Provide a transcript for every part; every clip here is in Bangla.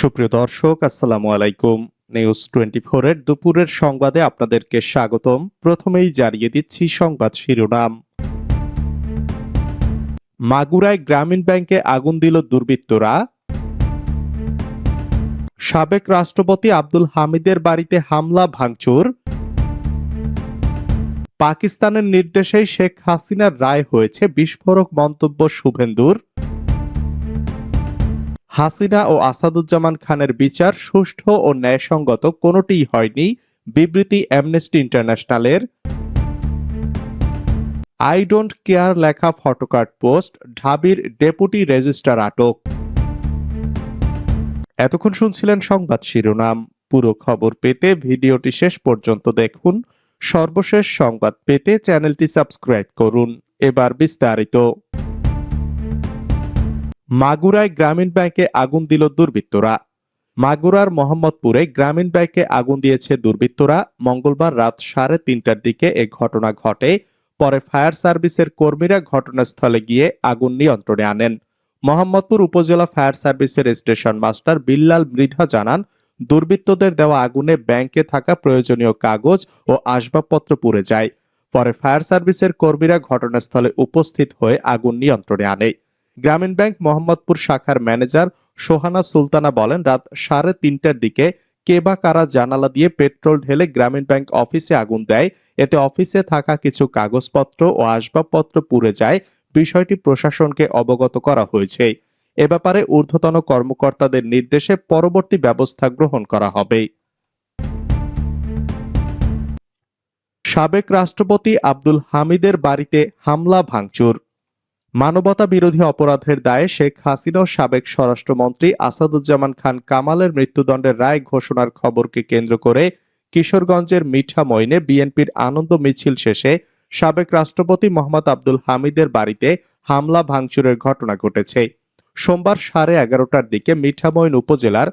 সুপ্রিয় দর্শক, আসসালামু আলাইকুম। নিউজ টোয়েন্টি এর দুপুরের সংবাদে আপনাদেরকে স্বাগতম। প্রথমেই জানিয়ে দিচ্ছি সংবাদ শিরোনাম। মাগুরায় গ্রামীণ ব্যাংকে আগুন দিল দুর্বৃত্তরা। সাবেক রাষ্ট্রপতি আব্দুল হামিদের বাড়িতে হামলা, ভাঙচুর। পাকিস্তানের নির্দেশেই শেখ হাসিনার রায় হয়েছে বিস্ফোরক মন্তব্য শুভেন্দুর। হাসিনা ও আসাদুজ্জামান খানের বিচার সুষ্ঠু ও ন্যায়সঙ্গত কোনোটিই হয়নি, বিবৃতি অ্যামনেস্টি ইন্টারন্যাশনালের আই ডোন্ট কেয়ার লেখা ফটোকার্ড পোস্ট, ঢাবির ডেপুটি রেজিস্ট্রার আটক। এতক্ষণ শুনছিলেন সংবাদ শিরোনাম। পুরো খবর পেতে ভিডিওটি শেষ পর্যন্ত দেখুন। সর্বশেষ সংবাদ পেতে চ্যানেলটি সাবস্ক্রাইব করুন। এবার বিস্তারিত। মাগুরায় গ্রামীণ ব্যাংকে আগুন দিল দুর্বৃত্তরা। মাগুরার মোহাম্মদপুরে গ্রামীণ ব্যাংকে আগুন দিয়েছে দুর্বৃত্তরা। মঙ্গলবার রাত সাড়ে তিনটার দিকে এ ঘটনা ঘটে। পরে ফায়ার সার্ভিসের কর্মীরা ঘটনাস্থলে গিয়ে আগুন নিয়ন্ত্রণে আনেন। মোহাম্মদপুর উপজেলা ফায়ার সার্ভিসের স্টেশন মাস্টার বিল্লাল মৃধা জানান, দুর্বৃত্তদের দেওয়া আগুনে ব্যাংকে থাকা প্রয়োজনীয় কাগজ ও আসবাবপত্র পুড়ে যায়। পরে ফায়ার সার্ভিসের কর্মীরা ঘটনাস্থলে উপস্থিত হয়ে আগুন নিয়ন্ত্রণে আনে। গ্রামীণ ব্যাংক মোহাম্মদপুর শাখার ম্যানেজার সোহানা সুলতানা বলেন, রাত সাড়ে তিনটার দিকে কে বা কারা জানালা দিয়ে পেট্রোল ঢেলে গ্রামীণ ব্যাংক অফিসে আগুন দেয়। এতে অফিসে থাকা কিছু কাগজপত্র ও আসবাবপত্র পুড়ে যায়। বিষয়টি প্রশাসনকে অবগত করা হয়েছে। এ ব্যাপারে ঊর্ধ্বতন কর্মকর্তাদের নির্দেশে পরবর্তী ব্যবস্থা গ্রহণ করা হবে। সাবেক রাষ্ট্রপতি আব্দুল হামিদের বাড়িতে হামলা, ভাঙচুর। মানবতা বিরোধী অপরাধের দায়ে শেখ হাসিনা ও সাবেক স্বরাষ্ট্রমন্ত্রী আসাদুজ্জামান খান কামালের মৃত্যুদণ্ডের রায় ঘোষণার খবরকে কেন্দ্র করে কিশোরগঞ্জের মিঠামইনে বিএনপির আনন্দ মিছিল শেষে সাবেক রাষ্ট্রপতি মোহাম্মদ আব্দুল হামিদের বাড়িতে হামলা ভাঙচুরের ঘটনা ঘটেছে। সোমবার সাড়ে এগারোটার দিকে মিঠামইন উপজেলার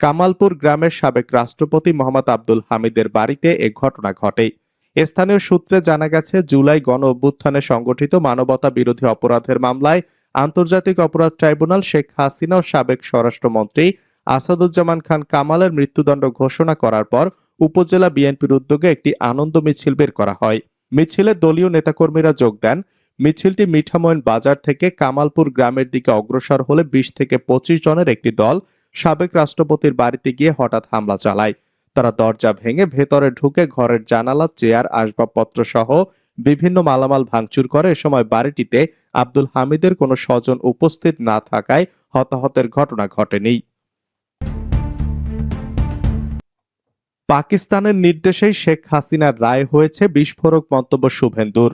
কামালপুর গ্রামের সাবেক রাষ্ট্রপতি মোহাম্মদ আব্দুল হামিদের বাড়িতে এ ঘটনা ঘটে। স্থানীয় সূত্রে জানা গেছে, জুলাই গণ অভ্যুত্থানে সংগঠিত মানবতা বিরোধী অপরাধের মামলায় আন্তর্জাতিক অপরাধ ট্রাইব্যুনাল শেখ হাসিনা ও সাবেক স্বরাষ্ট্রমন্ত্রী আসাদুজ্জামান খান কামালের মৃত্যুদণ্ড ঘোষণা করার পর উপজেলা বিএনপির উদ্যোগে একটি আনন্দ মিছিল বের করা হয়। মিছিলে দলীয় নেতাকর্মীরা যোগ দেন। মিছিলটি মিঠামইন বাজার থেকে কামালপুর গ্রামের দিকে অগ্রসর হলে বিশ থেকে পঁচিশ জনের একটি দল সাবেক রাষ্ট্রপতির বাড়িতে গিয়ে হঠাৎ হামলা চালায়। তারা দরজা ভেঙে ভেতরে ঢুকে ঘরের জানালা, চেয়ার আসবাবপত্র সহ বিভিন্ন মালামাল ভাঙচুর করে। এ সময় বাড়িটিতে আব্দুল হামিদের কোনো স্বজন উপস্থিত না থাকায় হতাহতের ঘটনা ঘটেনি। পাকিস্তানের নির্দেশেই শেখ হাসিনার রায় হয়েছে বিস্ফোরক মন্তব্য শুভেন্দুর।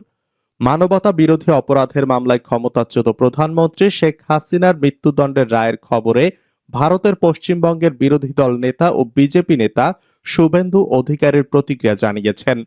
মানবতা বিরোধী অপরাধের মামলায় ক্ষমতাচ্যুত প্রধানমন্ত্রী শেখ হাসিনার মৃত্যুদণ্ডের রায়ের খবরে ভারতের পশ্চিমবঙ্গের বিরোধী দল নেতা ও বিজেপি নেতা শুভেন্দু অধিকারীর প্রতিক্রিয়া জানিয়েছেন।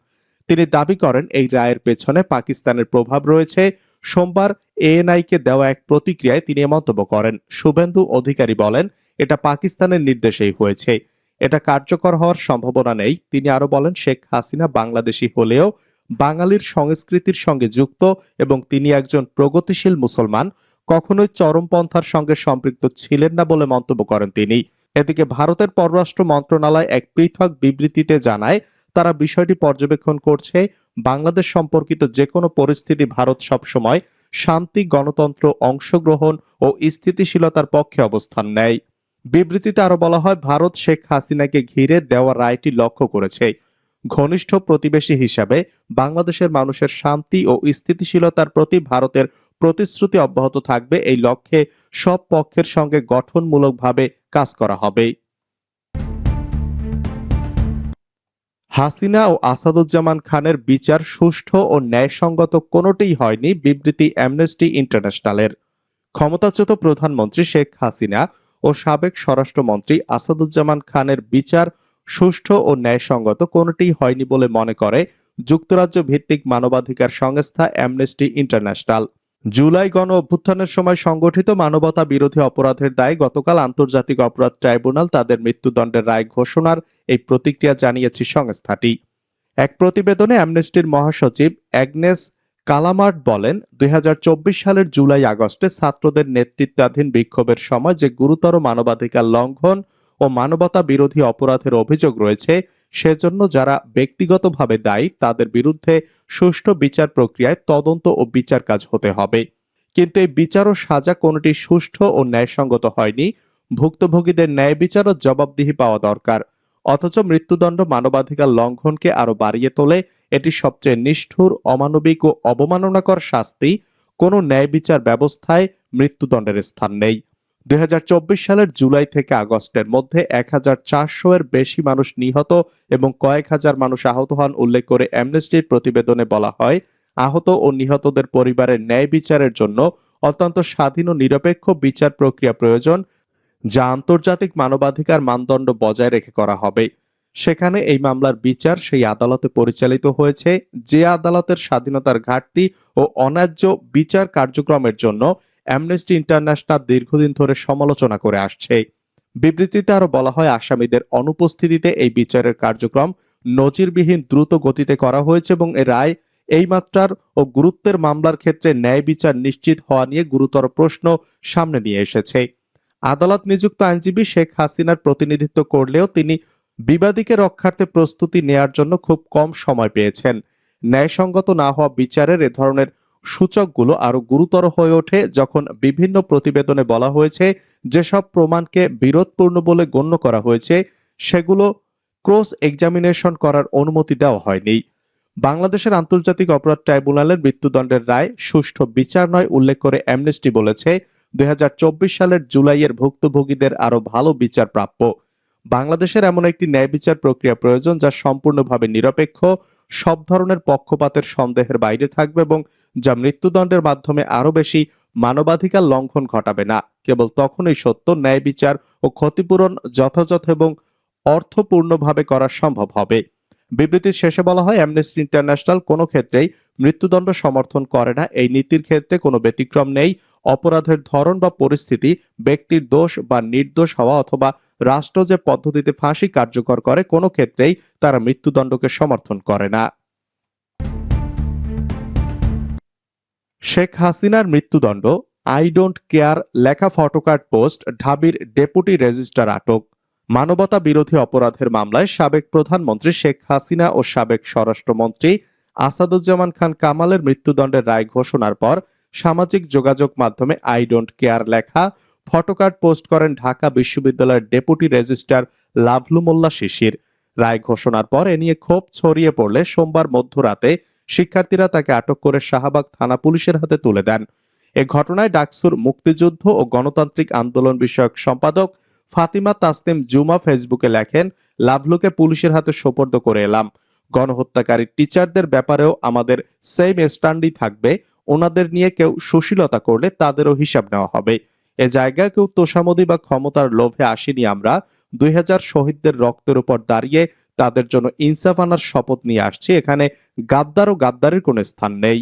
তিনি দাবি করেন, এই রায়ের পেছনে পাকিস্তানের প্রভাব রয়েছে। সোমবার এএনআইকে দেওয়া এক প্রতিক্রিয়ায় তিনি মন্তব্য করেন। শুভেন্দু অধিকারী বলেন, এটা পাকিস্তানের নির্দেশেই হয়েছে। এটা কার্যকর হওয়ার সম্ভাবনা নেই। তিনি আরও বলেন, শেখ হাসিনা বাংলাদেশি হলেও বাঙালির সংস্কৃতির সঙ্গে যুক্ত এবং তিনি একজন প্রগতিশীল মুসলমান। কখনোই চরমপন্থার সঙ্গে সম্পৃক্ত ছিলেন না বলে মন্তব্য করেন তিনি। এদিকে ভারতের পররাষ্ট্র মন্ত্রণালয় এক পৃথক বিবৃতিতে জানায়, তারা বিষয়টি পর্যবেক্ষণ করছে, বাংলাদেশ সম্পর্কিত যে কোনো পরিস্থিতি ভারত সবসময় শান্তি, গণতন্ত্র, অংশগ্রহণ ও স্থিতিশীলতার পক্ষে অবস্থান নেয়। বিবৃতিতে আরও বলা হয়, ভারত শেখ হাসিনাকে ঘিরে দেওয়া রায়টি লক্ষ্য করেছে। ঘনিষ্ঠ প্রতিবেশী হিসাবে বাংলাদেশের মানুষের শান্তি ও স্থিতিশীলতার প্রতি ভারতের প্রতিশ্রুতি অব্যাহত থাকবে। এই লক্ষ্যে সব পক্ষের সঙ্গে গঠনমূলকভাবে কাজ করা হবে। হাসিনা ও আসাদুজ্জামান খানের বিচার সুষ্ঠু ও ন্যায়সঙ্গত কোনোটিই হয়নি বিবৃতি অ্যামনেস্টি ইন্টারন্যাশনালের ক্ষমতাচ্যুত প্রধানমন্ত্রী শেখ হাসিনা ও সাবেক স্বরাষ্ট্রমন্ত্রী আসাদুজ্জামান খানের বিচার সুষ্ঠু ও ন্যায়সঙ্গত কোনোটিই হয়নি বলে মনে করে যুক্তরাজ্য ভিত্তিক মানবাধিকার সংস্থা অ্যামনেস্টি ইন্টারন্যাশনাল জুলাই গণ অভ্যুত্থানের সময় সংগঠিত মানবতা বিরোধী অপরাধের দায়ে গতকাল আন্তর্জাতিক অপরাধ ট্রাইব্যুনাল তাদের মৃত্যুদণ্ডের রায় ঘোষণার এই প্রতিক্রিয়া জানিয়েছে সংস্থাটি। এক প্রতিবেদনে অ্যামনেস্টির মহাসচিব অ্যাগনেস কালামার্ট বলেন, দুই হাজার চব্বিশ সালের জুলাই আগস্টে ছাত্রদের নেতৃত্বাধীন বিক্ষোভের সময় যে গুরুতর মানবাধিকার লঙ্ঘন ও মানবতা বিরোধী অপরাধের অভিযোগ রয়েছে, সেজন্য যারা ব্যক্তিগতভাবে দায়ী, তাদের বিরুদ্ধে সুষ্ঠু বিচার প্রক্রিয়ায় তদন্ত ও বিচার কাজ হতে হবে। কিন্তু এই বিচার ও সাজা কোনটি সুষ্ঠু ও ন্যায়সঙ্গত হয়নি। ভুক্তভোগীদের ন্যায় বিচার ও জবাবদিহি পাওয়া দরকার। অথচ মৃত্যুদণ্ড মানবাধিকার লঙ্ঘনকে আরও বাড়িয়ে তোলে, এটি সবচেয়ে নিষ্ঠুর, অমানবিক ও অবমাননাকর শাস্তি। কোনো ন্যায় বিচার ব্যবস্থায় মৃত্যুদণ্ডের স্থান নেই। দুই হাজার চব্বিশ সালের জুলাই থেকে আগস্টের মধ্যে এক হাজার চারশো এর বেশি মানুষ নিহত এবং কয়েক হাজার মানুষ আহত হন উল্লেখ করে অ্যামনেস্টির প্রতিবেদনে বলা হয়, আহত ও নিহতদের পরিবারের ন্যায় বিচারের জন্য অত্যন্ত স্বাধীন ও নিরপেক্ষ বিচার প্রক্রিয়া প্রয়োজন, যা আন্তর্জাতিক মানবাধিকার মানদণ্ড বজায় রেখে করা হবে। সেখানে এই মামলার বিচার সেই আদালতে পরিচালিত হয়েছে, যে আদালতের স্বাধীনতার ঘাটতি ও অন্যায্য বিচার কার্যক্রমের জন্য অ্যামনেস্টি ইন্টারন্যাশনাল দীর্ঘদিন ধরে সমালোচনা করে আসছে। বিবৃতিতে আরও বলা হয়, আসামিদের অনুপস্থিতিতে এই বিচারের কার্যক্রম নজিরবিহীন দ্রুত গতিতে করা হয়েছে এবং এ রায় এই মাত্রার ও গুরুত্বের মামলার ক্ষেত্রে ন্যায় বিচার নিশ্চিত হওয়া নিয়ে গুরুতর প্রশ্ন সামনে নিয়ে এসেছে। আদালত নিযুক্ত আইনজীবী শেখ হাসিনার প্রতিনিধিত্ব করলেও তিনি বিবাদীকে রক্ষার্থে প্রস্তুতি নেয়ার জন্য খুব কম সময় পেয়েছেন। ন্যায়সঙ্গত না হওয়া বিচারের এ ধরনের সূচকগুলো আরও গুরুতর হয়ে ওঠে যখন বিভিন্ন প্রতিবেদনে বলা হয়েছে যেসব প্রমাণকে বিরোধপূর্ণ বলে গণ্য করা হয়েছে, সেগুলো ক্রস এক্সামিনেশন করার অনুমতি দেওয়া হয়নি। বাংলাদেশের আন্তর্জাতিক অপরাধ ট্রাইব্যুনালের মৃত্যুদণ্ডের রায় সুষ্ঠু বিচার নয় উল্লেখ করে অ্যামনেস্টি বলেছে, দুই হাজার চব্বিশ সালের জুলাইয়ের ভুক্তভোগীদের আরও ভালো বিচার প্রাপ্য। বাংলাদেশের এমন একটি ন্যায় বিচার প্রক্রিয়া প্রয়োজন যা সম্পূর্ণভাবে নিরপেক্ষ সব ধরনের পক্ষপাতের সন্দেহের বাইরে থাকবে এবং যা মৃত্যুদণ্ডের মাধ্যমে আরও বেশি মানবাধিকার লঙ্ঘন ঘটাবে না। কেবল তখনই সত্য, ন্যায় বিচার ও ক্ষতিপূরণ যথাযথ এবং অর্থপূর্ণভাবে করা সম্ভব হবে। বিবৃতির শেষে বলা হয় অ্যামনেস্টি ইন্টারন্যাশনাল কোনো ক্ষেত্রেই মৃত্যুদণ্ড সমর্থন করে না। এই নীতির ক্ষেত্রে কোনো ব্যতিক্রম নেই। অপরাধের ধরন বা পরিস্থিতি, ব্যক্তির দোষ বা নির্দোষ হওয়া অথবা রাষ্ট্র যে পদ্ধতিতে ফাঁসি কার্যকর করে, কোনো ক্ষেত্রেই তারা মৃত্যুদণ্ডকে সমর্থন করে না। শেখ হাসিনার মৃত্যুদণ্ড আই ডোন্ট কেয়ার লেখা ফটোকার্ড পোস্ট, ঢাবির ডেপুটি রেজিস্ট্রার আটক। মানবতা বিরোধী অপরাধের মামলায় সাবেক প্রধানমন্ত্রী শেখ হাসিনা ও সাবেক স্বরাষ্ট্রমন্ত্রী আসাদুজ্জামান খান কামালের মৃত্যুদণ্ডের রায় ঘোষণার পর সামাজিক যোগাযোগ মাধ্যমে আই ডোন্ট কেয়ার লেখা ফটোকার্ড পোস্ট করেন ঢাকা বিশ্ববিদ্যালয়ের ডেপুটি রেজিস্ট্রার লাভলু মোল্লা শিশির। রায় ঘোষণার পর এ নিয়ে ক্ষোভ ছড়িয়ে পড়লে সোমবার মধ্যরাতে শিক্ষার্থীরা তাকে আটক করে শাহবাগ থানা পুলিশের হাতে তুলে দেন। এ ঘটনায় ডাকসুর মুক্তিযুদ্ধ ও গণতান্ত্রিক আন্দোলন বিষয়ক সম্পাদক ফাতিমা তাসনিম জুমা ফেসবুকে লেখেন, লাভলুকে পুলিশের হাতে সোপর্দ করে এলাম। গণহত্যাকারী টিচারদের ব্যাপারেও আমাদের সেম স্ট্যান্ডই থাকবে। ওনাদের নিয়ে কেউ সুশীলতা করলে তাদেরও হিসাব নেওয়া হবে। এ জায়গায় কেউ তোষামদি বা ক্ষমতার লোভে আসিনি আমরা। দুই হাজার শহীদদের রক্তের উপর দাঁড়িয়ে তাদের জন্য ইনসাফ আনার শপথ নিয়ে আসছি। এখানে গাদ্দার ও গাদ্দারের কোনো স্থান নেই।